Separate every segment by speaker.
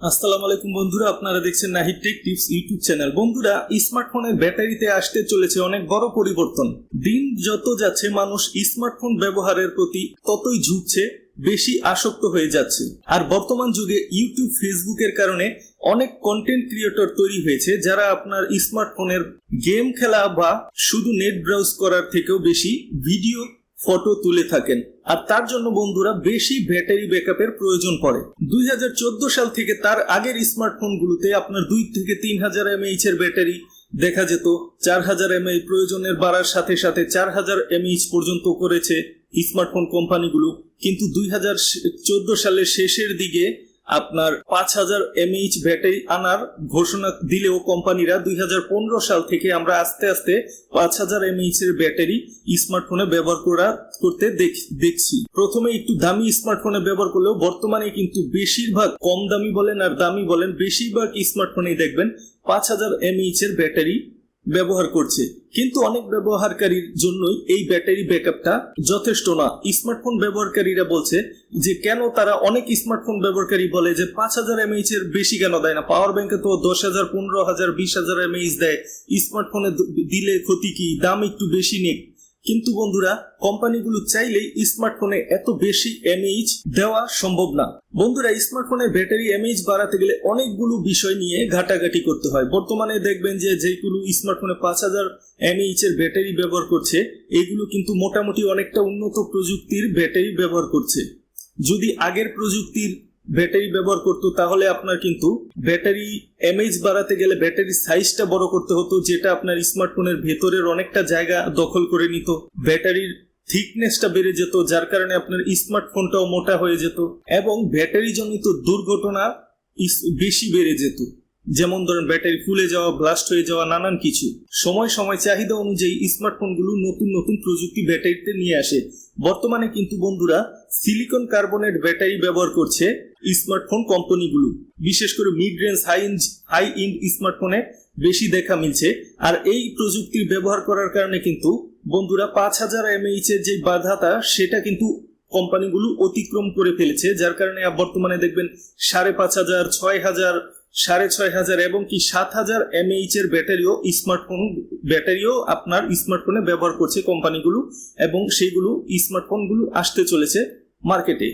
Speaker 1: আসসালামু আলাইকুম বন্ধুরা, আপনারা দেখছেন Nahid tech tips YouTube channel. বন্ধুরা স্মার্টফোনের ব্যাটারিতে আসতে চলেছে অনেক বড় পরিবর্তন। দিন যত যাচ্ছে, মানুষ স্মার্টফোন ব্যবহারের প্রতি ততই ঝুঁকছে, বেশি আসক্ত হয়ে যাচ্ছে। আর বর্তমান যুগে ইউটিউব, ফেসবুকের কারণে অনেক কন্টেন্ট ক্রিয়েটর তৈরি হয়েছে যারা আপনার স্মার্টফোনের গেম খেলা বা শুধু নেট ব্রাউজ করার থেকেও বেশি ভিডিও ফটো তুলে থাকেন। আর তার জন্য বন্ধুরা বেশি ব্যাটারি ব্যাকআপের প্রয়োজন পড়ে। দুই হাজার চোদ্দ সাল থেকে তার আগের স্মার্টফোনগুলোতে আপনার দুই থেকে তিন হাজার এমএইচ এর ব্যাটারি দেখা যেত। চার হাজার এমএইচ প্রয়োজনের বাড়ার সাথে সাথে চার হাজার এমএইচ পর্যন্ত করেছে স্মার্টফোন কোম্পানিগুলো কিন্তু দুই হাজার চোদ্দ সালের শেষের দিকে আপনার পাঁচ হাজার এমএইচ ব্যাটারি আনার ঘোষণা দিলেও কোম্পানিরা দুই হাজার পনেরো সাল থেকে আমরা আস্তে আস্তে পাঁচ হাজার এমএইচ এর ব্যাটারি স্মার্টফোনে ব্যবহার করা, করতে দেখ- দেখছি। প্রথমে একটু দামি স্মার্টফোনে ব্যবহার করলেও বর্তমানে কিন্তু বেশিরভাগ কম দামি বলেন আর দামি বলেন, বেশিরভাগ স্মার্টফোনেই দেখবেন পাঁচ হাজার এমএইচ এর ব্যাটারি ব্যবহার করছে। কিন্তু অনেক ব্যবহারকারীর জন্যই এই ব্যাটারি ব্যাকআপটা যথেষ্ট না। স্মার্টফোন ব্যবহারকারীরা বলছে যে, কেন তারা অনেক স্মার্টফোন ব্যবহারকারী বলে যে, পাঁচ হাজার এমএইচ এর বেশি কেন দেয় না? পাওয়ার ব্যাংকে তো দশ হাজার, পনেরো হাজার, বিশ হাজার এমএইচ দেয়। স্মার্টফোনে দিলে ক্ষতি কি? দাম একটু বেশি নিক। কিন্তু বন্ধুরা, কোম্পানিগুলো চাইলেই স্মার্টফোনে এত বেশি এমএইচ দেওয়া সম্ভব না। বন্ধুরা স্মার্টফোনের ব্যাটারি এমএইচ বাড়াতে গেলে অনেকগুলো বিষয় নিয়ে ঘাটাঘাটি করতে হয়। বর্তমানে দেখবেন যে যেগুলো স্মার্টফোনে পাঁচ হাজার এমএইচ এর ব্যাটারি ব্যবহার করছে, এগুলো কিন্তু মোটামুটি অনেকটা উন্নত প্রযুক্তির ব্যাটারি ব্যবহার করছে। যদি আগের প্রযুক্তির ব্যাটারি ব্যবহার করতো, তাহলে আপনার কিন্তু ব্যাটারি এমএইচ বাড়াতে গেলে ব্যাটারি সাইজটা বড় করতে হতো, যেটা আপনার স্মার্টফোনের ভেতরের অনেকটা জায়গা দখল করে নিত। ব্যাটারির থিকনেসটা বেড়ে যেত, যার কারণে আপনার স্মার্টফোনটাও মোটা হয়ে যেত। এবং ব্যাটারি জনিত দুর্ঘটনা বেশি বেড়ে যেত। যেমন ধরেন ব্যাটারি ফুলে যাওয়া ব্লাস্ট হয়ে যাওয়া, নানান কিছু। সময় সময় চাহিদা অনুযায়ী স্মার্টফোনগুলো নতুন নতুন প্রযুক্তি ব্যাটারিতে নিয়ে আসে। বর্তমানে কিন্তু বন্ধুরা সিলিকন কার্বনেট ব্যাটারি ব্যবহার করছে স্মার্টফোন কোম্পানিগুলো বিশেষ করে mid range high end high end স্মার্টফোনে বেশি দেখা মিলছে। আর এই প্রযুক্তির ব্যবহার করার কারণে কিন্তু বন্ধুরা পাঁচ হাজার এমএইচ এর যে বাধাটা, সেটা কিন্তু কোম্পানিগুলো অতিক্রম করে ফেলেছে। যার কারণে বর্তমানে দেখবেন সাড়ে পাঁচ হাজার, ছয় হাজার সাড়ে ছয় হাজার এবং কি সাত হাজার এমএইচ এর ব্যাটারিও স্মার্টফোন ব্যাটারিও আপনার স্মার্টফোনে ব্যবহার করছে কোম্পানিগুলো এবং সেইগুলো স্মার্টফোনগুলো আসতে চলেছে মার্কেটে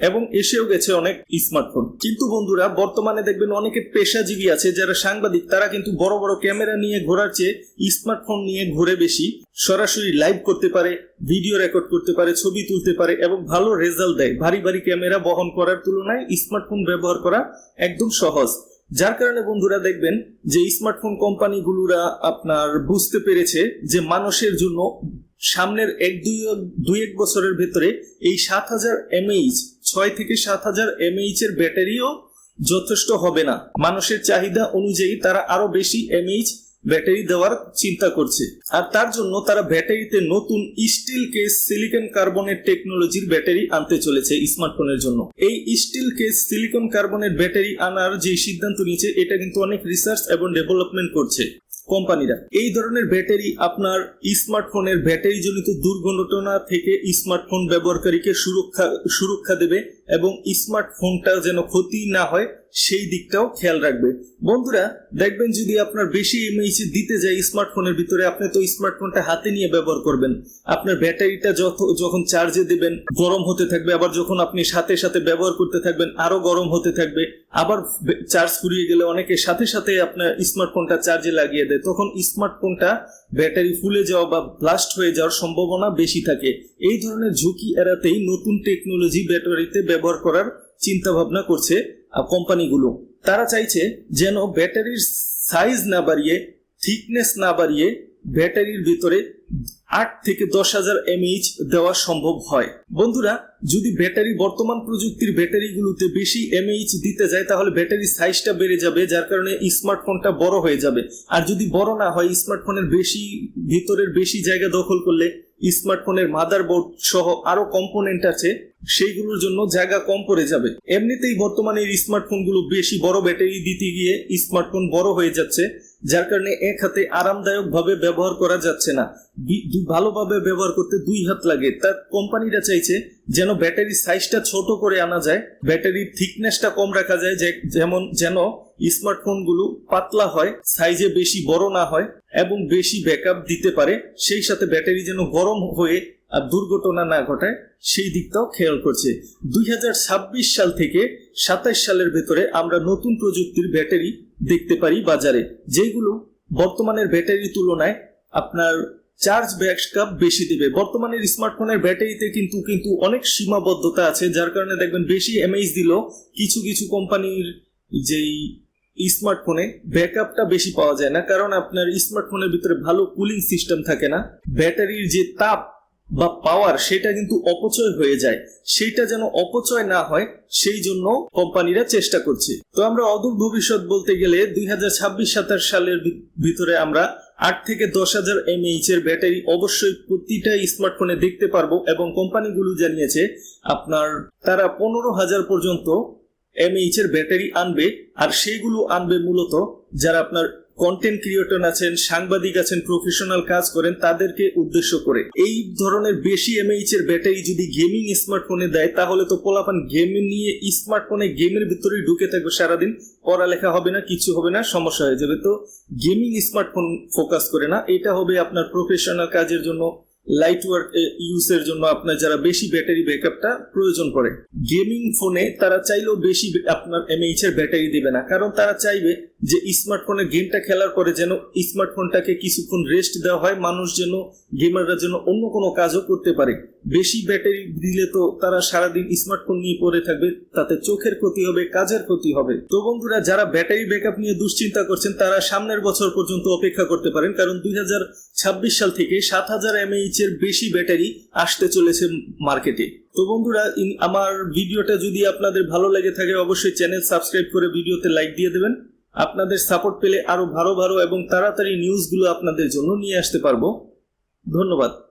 Speaker 1: এবং এসেও গেছে অনেক স্মার্টফোন কিন্তু বন্ধুরা, বর্তমানে দেখবেন অনেকে পেশাজীবী আছে, যারা সাংবাদিক, তারা কিন্তু বড় বড় ক্যামেরা নিয়ে ঘোরার চেয়ে স্মার্টফোন নিয়ে ঘুরে বেশি সরাসরি লাইভ করতে পারে ভিডিও রেকর্ড করতে পারে, ছবি তুলতে পারে এবং ভালো রেজাল্ট দেয়। ভারী ভারী ক্যামেরা বহন করার তুলনায় স্মার্টফোন ব্যবহার করা একদম সহজ। যার কারণে বন্ধুরা দেখবেন যে স্মার্টফোন কোম্পানিগুলোরা আপনার বুঝতে পেরেছে যে মানুষের জন্য সামনের এক, দুই দুই এক বছরের ভেতরে এই সাত হাজার এমএইচ ছয় থেকে সাত হাজার এমএইচ এর ব্যাটারিও যথেষ্ট হবে না। মানুষের চাহিদা অনুযায়ী তারা আরও বেশি এমএইচ ব্যাটারি দেওয়ার চিন্তা করছে। আর তার জন্য তারা ব্যাটারিতে নতুন স্টিল কেস সিলিকন কার্বনের টেকনোলজির ব্যাটারি আনতে চলেছে স্মার্টফোনের জন্য। এই স্টিল কেস সিলিকন কার্বনের ব্যাটারি আনার যে সিদ্ধান্ত নিয়েছে, এটা কিন্তু অনেক রিসার্চ এবং ডেভেলপমেন্ট করছে কোম্পানিরা। এই ধরনের ব্যাটারি আপনার স্মার্টফোনের ব্যাটারি জনিত দুর্ঘটনা থেকে স্মার্টফোন ব্যবহারকারীকে সুরক্ষা সুরক্ষা দেবে। এবং স্মার্টফোনটা যেন ক্ষতি না হয়, সেই দিকটাও খেয়াল রাখবে। বন্ধুরা, দেখবেন যদি আপনার বেশি এমএইচ দিতে যায় স্মার্টফোনের ভিতরে, আপনি তো স্মার্টফোনটা হাতে নিয়ে ব্যবহার করবেন। আপনার ব্যাটারিটা যত যখন চার্জে দেবেন, গরম হতে থাকবে, আবার যখন আপনি সাথে সাথে ব্যবহার করতে থাকবেন, আরও গরম হতে থাকবে, আবার চার্জ ফুরিয়ে গেলে অনেকে সাথে সাথে আপনার স্মার্টফোনটা চার্জে লাগিয়ে দেয়। তখন স্মার্টফোনটা ব্যাটারি ফুলে যাওয়া বা ব্লাস্ট হয়ে যাওয়ার সম্ভাবনা বেশি থাকে। এই ধরনের ঝুঁকি এড়াতেই নতুন টেকনোলজি ব্যাটারিতে ব্যবহার করার চিন্তা ভাবনা করছে কোম্পানিগুলো। তারা চাইছে যেন ব্যাটারির সাইজ না বাড়িয়ে থিকনেস না বাড়িয়ে ব্যাটারির ভিতরে আট থেকে দশ হাজার এমএইচ দেওয়া সম্ভব হয়। বন্ধুরা, যদি ব্যাটারি বর্তমান প্রযুক্তির ব্যাটারিগুলোতে বেশি এমএইচ দিতে যায়, তাহলে ব্যাটারির সাইজটা বেড়ে যাবে, যার কারণে স্মার্টফোনটা বড় হয়ে যাবে। আর যদি বড় না হয় স্মার্টফোনের বেশি, ভিতরের বেশি জায়গা দখল করলে স্মার্টফোনের মাদারবোর্ড সহ আরও কম্পোনেন্ট আছে, সেইগুলোর জন্য জায়গা কম পড়ে যাবে। এমনিতেই বর্তমানে স্মার্টফোনগুলো বেশি বড় ব্যাটারি দিতে গিয়ে স্মার্টফোন বড় হয়ে যাচ্ছে। যার কারণে এক হাতে আরামদায়ক ভাবে ব্যবহার করা যাচ্ছে না। ভালোভাবে ব্যবহার করতে দুই হাত লাগে। তার কোম্পানিরা চাইছে যেন ব্যাটারির সাইজটা ছোট করে আনা যায়, ব্যাটারির থিকনেসটা কম রাখা যায় যেমন, যেন স্মার্টফোনগুলো পাতলা হয়, সাইজে বেশি বড় না হয় এবং বেশি ব্যাকআপ দিতে পারে। সেই সাথে ব্যাটারি যেন গরম হয়ে আর দুর্ঘটনা না ঘটায়, সেই দিকটাও খেয়াল করছে। দুই হাজার ছাব্বিশ সাল থেকে সাতাইশ সালের ভেতরে আমরা নতুন প্রযুক্তির ব্যাটারি দেখতে পারি বাজারে যেগুলো বর্তমানের ব্যাটারির তুলনায় আপনার চার্জ ব্যাকআপ বেশি দেবে। বর্তমানের স্মার্টফোনের ব্যাটারিতে কিন্তু কিন্তু অনেক সীমাবদ্ধতা আছে, যার কারণে দেখবেন বেশি এমএইচ দিল, কিছু কিছু কোম্পানির যেই স্মার্টফোনে ব্যাকআপটা বেশি পাওয়া যায় না, কারণ আপনার স্মার্টফোনের ভিতরে ভালো কুলিং সিস্টেম থাকে না। ব্যাটারির যে তাপ বা পাওয়ার সেটা কিন্তু অপচয় হয়ে যায়। সেইটা যেন অপচয় না হয়, সেই জন্য কোম্পানিরা চেষ্টা করছে। তো আমরা অদূর ভবিষ্যৎ বলতে গেলে দুই হাজার ছাব্বিশ সাতাশ সালের ভিতরে আমরা আট থেকে দশ হাজার এমএইচ এর ব্যাটারি অবশ্যই প্রতিটা স্মার্টফোনে দেখতে পারব এবং কোম্পানিগুলো জানিয়েছে, আপনার তারা পনেরো হাজার পর্যন্ত এমএইচ এর ব্যাটারি আনবে, আর সেইগুলো আনবে মূলত যারা আপনার কন্টেন্ট ক্রিয়েটর আছেন, সাংবাদিক আছেন প্রফেশনাল কাজ করেন, তাদেরকে উদ্দেশ্য করে। এই ধরনের বেশি এমএইচ এর ব্যাটারি যদি গেমিং স্মার্টফোনে দেয়, তাহলে তো পোলাপান গেম নিয়ে স্মার্টফোনে গেমের ভিতরেই ঢুকে থাকবে সারাদিন। পড়ালেখা হবে না, কিছু হবে না, সমস্যা হয়ে যাবে। তো গেমিং স্মার্টফোন ফোকাস করে না, এটা হবে আপনার প্রফেশনাল কাজের জন্য লাইট ওয়ার্ক ইউজের জন্য আপনার যারা বেশি ব্যাটারি ব্যাকআপটা প্রয়োজন পড়ে গেমিং ফোনে তারা চাইলেও বেশি আপনার এমএইচ এর ব্যাটারি দিবে না, কারণ তারা চাইবে যে স্মার্টফোনে গেমটা খেলার পরে যেন স্মার্টফোনটাকে কিছুক্ষণ রেস্ট দেওয়া হয়, মানুষ যেন গেমাররা যেন অন্য কোনো কাজও করতে পারে। বেশি ব্যাটারি দিলে তো তারা সারাদিন স্মার্টফোন নিয়ে পড়ে থাকবে, তাতে চোখের ক্ষতি হবে, কাজের ক্ষতি হবে। তো বন্ধুরা, যারা ব্যাটারি ব্যাকআপ নিয়ে দুশ্চিন্তা করছেন, তারা সামনের বছর পর্যন্ত অপেক্ষা করতে পারেন, কারণ দুই ছাব্বিশ সাল থেকে সাত হাজার এমএইচ এর বেশি ব্যাটারি আসতে চলেছে মার্কেটে তো বন্ধুরা আমার ভিডিওটা যদি আপনাদের ভালো লেগে থাকে, অবশ্যই চ্যানেল সাবস্ক্রাইব করে ভিডিওতে লাইক দিয়ে দেবেন। আপনাদের সাপোর্ট পেলে আরও ভালো ভালো এবং তাড়াতাড়ি নিউজগুলো আপনাদের জন্য নিয়ে আসতে পারব। ধন্যবাদ।